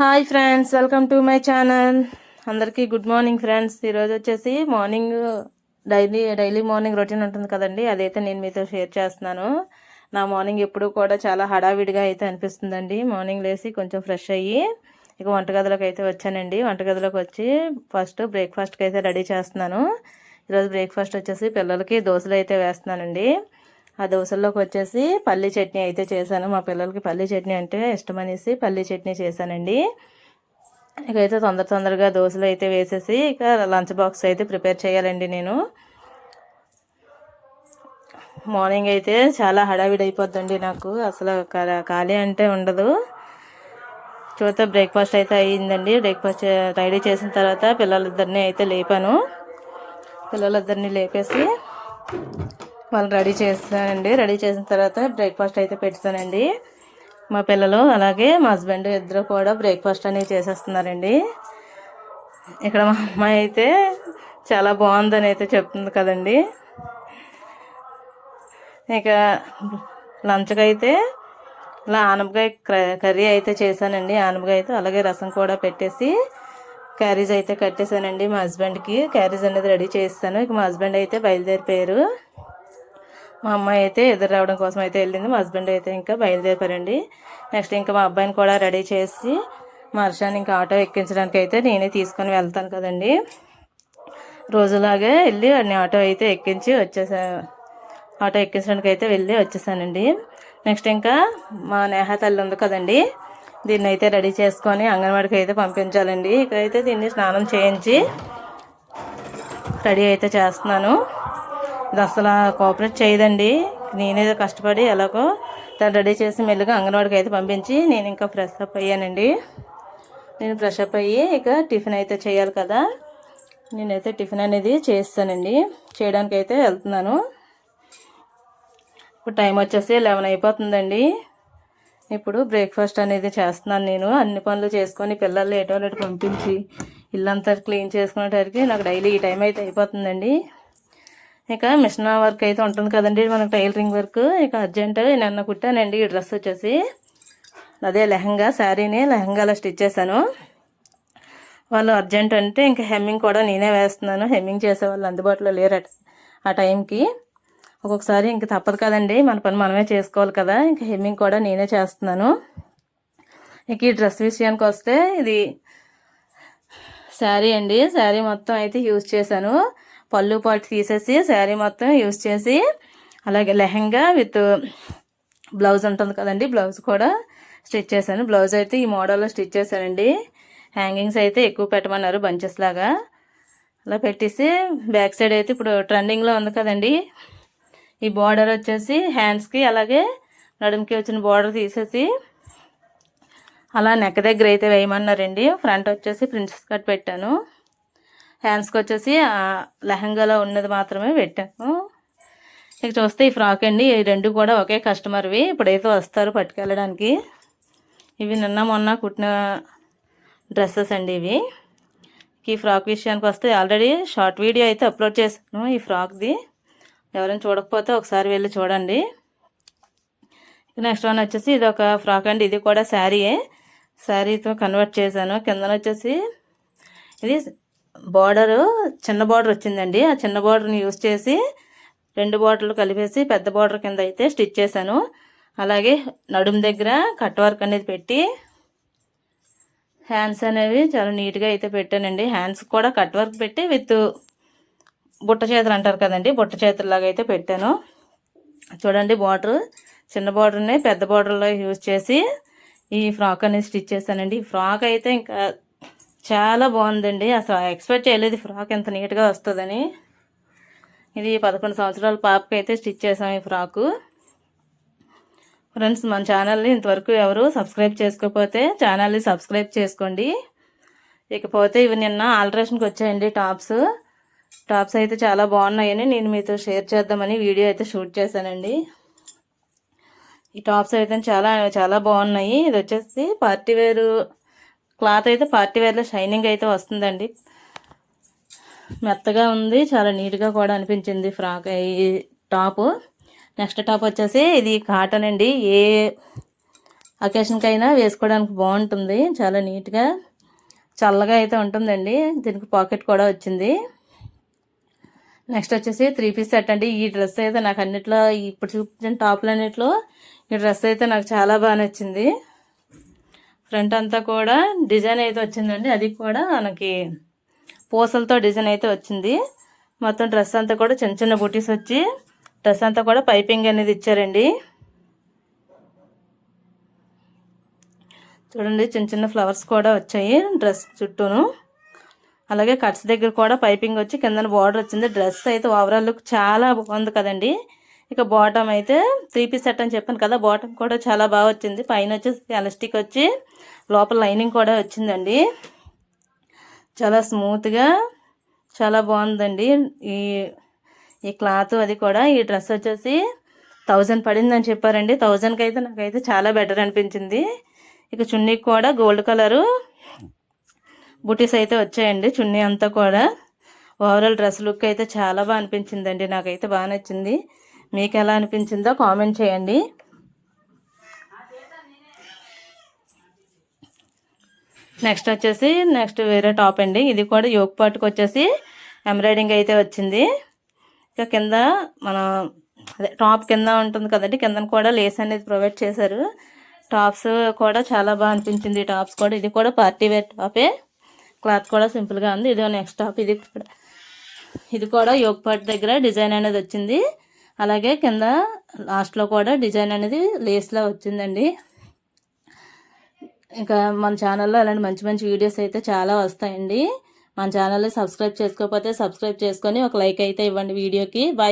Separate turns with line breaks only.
Hi friends welcome to my channel. అందరికీ good morning friends. ఈరోజు వచ్చేసి morning daily daily morning routine ఉంటుంది కదండి. అదైతే నేను మీతో షేర్ చేస్తున్నాను. నా మార్నింగ్ ఎప్పుడు కూడా చాలా హడావిడిగా అయితే అనిపిస్తుందండి. మార్నింగ్ లేసి కొంచెం ఫ్రెష్ అయ్యి ఇక వంటగదిలోకి అయితే వచ్చానండి. వంటగదిలోకి వచ్చి ఫస్ట్ బ్రేక్ఫాస్ట్కి అయితే రెడీ చేస్తున్నాను. ఈరోజు బ్రేక్ఫాస్ట్ వచ్చేసి పిల్లలకి దోశలు అయితే వేస్తున్నానండి. ఆ దోశల్లోకి వచ్చేసి పల్లి చట్నీ అయితే చేశాను. మా పిల్లలకి పల్లి చట్నీ అంటే ఇష్టమనేసి పల్లి చట్నీ చేశానండి. ఇకైతే తొందర తొందరగా దోశలు అయితే వేసేసి ఇక లంచ్ బాక్స్ అయితే ప్రిపేర్ చేయాలండి నేను. మార్నింగ్ అయితే చాలా హడావిడి అయిపోద్దండి నాకు. అసలు ఖాళీ అంటే ఉండదు. చూస్తే బ్రేక్ఫాస్ట్ అయితే అయ్యిందండి. బ్రేక్ఫాస్ట్ రెడీ చేసిన తర్వాత పిల్లలిద్దరిని అయితే లేపాను. పిల్లలిద్దరిని లేపేసి వాళ్ళని రెడీ చేస్తానండి రెడీ చేసిన తర్వాత బ్రేక్ఫాస్ట్ అయితే పెట్టానండి మా పిల్లలు అలాగే మా హస్బెండ్ ఇద్దరు కూడా బ్రేక్ఫాస్ట్ అనేది చేసేస్తున్నారండి. ఇక్కడ మా అమ్మాయి అయితే చాలా బాగుందని అయితే చెప్తుంది కదండి. ఇక లంచ్కి అయితే ఇలా ఆనపకాయ కర్రీ అయితే చేశానండి. ఆనపకాయతో అలాగే రసం కూడా పెట్టేసి క్యారీజ్ అయితే కట్టేశానండి మా హస్బెండ్కి. క్యారీజ్ అనేది రెడీ చేస్తాను. ఇక మా హస్బెండ్ అయితే బయలుదేరిపోయారు. మా అమ్మాయి అయితే ఎదురు రావడం కోసం అయితే వెళ్ళింది. మా హస్బెండ్ అయితే ఇంకా బయలుదేరిపారండి నెక్స్ట్ ఇంకా మా అబ్బాయిని కూడా రెడీ చేసి మా హర్షాన్ని ఇంకా ఆటో ఎక్కించడానికి అయితే నేనే తీసుకొని వెళ్తాను కదండి. రోజులాగే వెళ్ళి వాడిని ఆటో అయితే ఎక్కించి వచ్చేసా ఆటో ఎక్కించడానికి అయితే వెళ్ళి వచ్చేసానండి. నెక్స్ట్ ఇంకా మా నేహ తల్లి ఉంది కదండి. దీన్ని అయితే రెడీ చేసుకొని అంగన్వాడికి అయితే పంపించాలండి. ఇక్కడైతే దీన్ని స్నానం చేయించి రెడీ అయితే చేస్తున్నాను. ఇది అసలు కోఆపరేట్ చేయదండి. నేనే కష్టపడి ఎలాగో తను రెడీ చేసి మెల్లిగా అంగన్వాడికి అయితే పంపించి నేను ఇంకా ఫ్రెష్ అప్ అయ్యానండి. నేను ఫ్రెష్ అప్ అయ్యి ఇక టిఫిన్ అయితే చేయాలి కదా. నేనైతే టిఫిన్ అనేది చేస్తానండి. చేయడానికి అయితే వెళ్తున్నాను. ఇప్పుడు టైం వచ్చేసి లెవెన్ అయిపోతుందండి. ఇప్పుడు బ్రేక్ఫాస్ట్ అనేది చేస్తున్నాను నేను. అన్ని పనులు చేసుకొని పిల్లలు ఎటో పంపించి ఇల్లంతా క్లీన్ చేసుకునేటరికి నాకు డైలీ ఈ టైం అయితే అయిపోతుందండి. ఇక మిషన్ వర్క్ అయితే ఉంటుంది కదండి. మనకు టైలరింగ్ వర్క్ ఇక అర్జెంట్ నిన్న కుట్టానండి. ఈ డ్రెస్ వచ్చేసి అదే లెహంగా శారీని లెహంగాలో స్టిచ్ చేశాను. వాళ్ళు అర్జెంట్ అంటే ఇంకా హెమ్మింగ్ కూడా నేనే వేస్తున్నాను. హెమ్మింగ్ చేసే వాళ్ళు అందుబాటులో లేరు ఆ టైంకి ఒక్కొక్కసారి ఇంక తప్పదు కదండి. మన పని మనమే చేసుకోవాలి కదా. ఇంకా హెమ్మింగ్ కూడా నేనే చేస్తున్నాను. ఇక ఈ డ్రెస్ విషయానికి వస్తే ఇది శారీ అండి. శారీ మొత్తం అయితే యూజ్ చేశాను. పళ్ళు పాటు తీసేసి శారీ మొత్తం యూస్ చేసి అలాగే లెహంగా విత్ బ్లౌజ్ ఉంటుంది కదండి బ్లౌజ్ కూడా స్టిచ్ చేశాను. బ్లౌజ్ అయితే ఈ మోడల్లో స్టిచ్ చేశానండి. హ్యాంగింగ్స్ అయితే ఎక్కువ పెట్టమన్నారు బంచెస్ లాగా. అలా పెట్టేసి బ్యాక్ సైడ్ అయితే ఇప్పుడు ట్రెండింగ్లో ఉంది కదండి. ఈ బార్డర్ వచ్చేసి హ్యాండ్స్కి అలాగే నడుముకి వచ్చిన బార్డర్ తీసేసి అలా నెక్ దగ్గర అయితే వేయమన్నారండి. ఫ్రంట్ వచ్చేసి ప్రిన్సెస్ కట్ పెట్టాను. హ్యాండ్స్కి వచ్చేసి లెహంగాలో ఉన్నది మాత్రమే పెట్టాను ఇక చూస్తే ఈ ఫ్రాక్ అండి ఈ రెండు కూడా ఒకే కస్టమర్వి ఇప్పుడైతే వస్తారు పట్టుకెళ్ళడానికి. ఇవి నిన్న మొన్న కుట్టిన డ్రెస్సెస్ అండి ఇవి. ఈ ఫ్రాక్ విషయానికి వస్తే ఆల్రెడీ షార్ట్ వీడియో అయితే అప్లోడ్ చేశాను ఈ ఫ్రాక్ది ఎవరైనా చూడకపోతే ఒకసారి వెళ్ళి చూడండి. నెక్స్ట్ వన్ వచ్చేసి ఇది ఒక ఫ్రాక్ అండి ఇది కూడా శారీయే శారీతో కన్వర్ట్ చేశాను. కింద వచ్చేసి ఇది బార్డరు చిన్న బార్డర్ వచ్చిందండి. ఆ చిన్న బార్డర్ని యూస్ చేసి రెండు బార్డర్లు కలిపేసి పెద్ద బార్డర్ కింద అయితే స్టిచ్ చేశాను. అలాగే నడుము దగ్గర కట్ వర్క్ అనేది పెట్టి హ్యాండ్స్ అనేవి చాలా నీట్గా అయితే పెట్టానండి. హ్యాండ్స్ కూడా కట్ వర్క్ పెట్టి విత్ బుట్ట చేతులు అంటారు కదండి బుట్ట చేతుల్లాగా అయితే పెట్టాను. చూడండి బార్డర్ చిన్న బార్డర్ని పెద్ద బార్డర్లో యూజ్ చేసి ఈ ఫ్రాక్ అనేది స్టిచ్ చేశానండి. ఈ ఫ్రాక్ అయితే ఇంకా చాలా బాగుందండి. అసలు ఎక్స్పెక్ట్ చేయలేదు ఫ్రాక్ ఎంత నీట్గా వస్తుందని. ఇది పదకొండు సంవత్సరాల పాపకి అయితే స్టిచ్ చేసాం ఈ ఫ్రాకు. ఫ్రెండ్స్ మన ఛానల్ని ఇంతవరకు ఎవరు సబ్స్క్రైబ్ చేసుకోకపోతే ఛానల్ని సబ్స్క్రైబ్ చేసుకోండి. ఇకపోతే ఇవి నిన్న ఆల్టరేషన్కి వచ్చాయండి టాప్స్. టాప్స్ అయితే చాలా బాగున్నాయని నేను మీతో షేర్ చేద్దామని వీడియో అయితే షూట్ చేశానండి. ఈ టాప్స్ అయితే చాలా చాలా బాగున్నాయి. ఇది వచ్చేసి పార్టీ వేరు క్లాత్ అయితే పార్టీ వేర్లో షైనింగ్ అయితే వస్తుందండి. మెత్తగా ఉంది చాలా నీట్గా కూడా అనిపించింది ఫ్రాక్ ఈ టాపు. నెక్స్ట్ టాప్ వచ్చేసి ఇది కాటన్ అండి. ఏ అకేషన్కి అయినా వేసుకోవడానికి బాగుంటుంది చాలా నీట్గా చల్లగా అయితే ఉంటుందండి. దీనికి పాకెట్ కూడా వచ్చింది. నెక్స్ట్ వచ్చేసి త్రీ పీస్ సెట్ అండి. ఈ డ్రెస్ అయితే నాకు అన్నిట్లో ఇప్పుడు చూపించిన టాప్లు అన్నిట్లో ఈ డ్రెస్ అయితే నాకు చాలా బాగా నచ్చింది. ఫ్రంట్ అంతా కూడా డిజైన్ అయితే వచ్చిందండి. అది కూడా మనకి పూసలతో డిజైన్ అయితే వచ్చింది. మొత్తం డ్రెస్ అంతా కూడా చిన్న చిన్న బుటీస్ వచ్చి డ్రెస్ అంతా కూడా పైపింగ్ అనేది ఇచ్చారండి. చూడండి చిన్న చిన్న ఫ్లవర్స్ కూడా వచ్చాయి డ్రెస్ చుట్టూను. అలాగే కట్స్ దగ్గర కూడా పైపింగ్ వచ్చి కింద బార్డర్ వచ్చింది. డ్రెస్ అయితే ఓవరాల్ లుక్ చాలా బాగుంది కదండి. ఇక బాటమ్ అయితే త్రీ పీస్ సెట్ అని చెప్పాను కదా బాటమ్ కూడా చాలా బాగా వచ్చింది. పైన వచ్చేసి ఎలాస్టిక్ వచ్చి లోపల లైనింగ్ కూడా వచ్చిందండి. చాలా స్మూత్గా చాలా బాగుందండి. ఈ ఈ క్లాత్ అది కూడా ఈ డ్రెస్ వచ్చేసి థౌజండ్ పడిందని చెప్పారండి. థౌజండ్కి అయితే నాకైతే చాలా బెటర్ అనిపించింది. ఇక చున్నీకి కూడా గోల్డ్ కలరు బుటీస్ అయితే వచ్చాయండి చున్నీ అంతా కూడా. ఓవరాల్ డ్రెస్ లుక్ అయితే చాలా బాగా అనిపించిందండి. నాకైతే బాగా నచ్చింది. మీకు ఎలా అనిపించిందో కామెంట్ చేయండి. నెక్స్ట్ వచ్చేసి నెక్స్ట్ వేరే టాప్ అండి. ఇది కూడా యోగ్ పాటుకు వచ్చేసి ఎంబ్రాయిడింగ్ అయితే వచ్చింది. ఇక కింద మన అదే టాప్ కింద ఉంటుంది కదండి. కింద కూడా లేస్ అనేది ప్రొవైడ్ చేశారు. టాప్స్ కూడా చాలా బాగా అనిపించింది ఈ టాప్స్ కూడా. ఇది కూడా పార్టీ వేర్ టాపే. క్లాత్ కూడా సింపుల్గా ఉంది. ఇదో నెక్స్ట్ టాప్. ఇది కూడా ఇది కూడా యోగ్ పాట్ దగ్గర డిజైన్ అనేది వచ్చింది. అలాగే కింద లాస్ట్లో కూడా డిజైన్ అనేది లేస్లా వచ్చిందండి. ఇంకా మన ఛానల్లో అలాంటి మంచి మంచి వీడియోస్ అయితే చాలా వస్తాయండి. మన ఛానల్ని సబ్స్క్రైబ్ చేసుకోకపోతే సబ్స్క్రైబ్ చేసుకొని ఒక లైక్ అయితే ఇవ్వండి వీడియోకి. బాయ్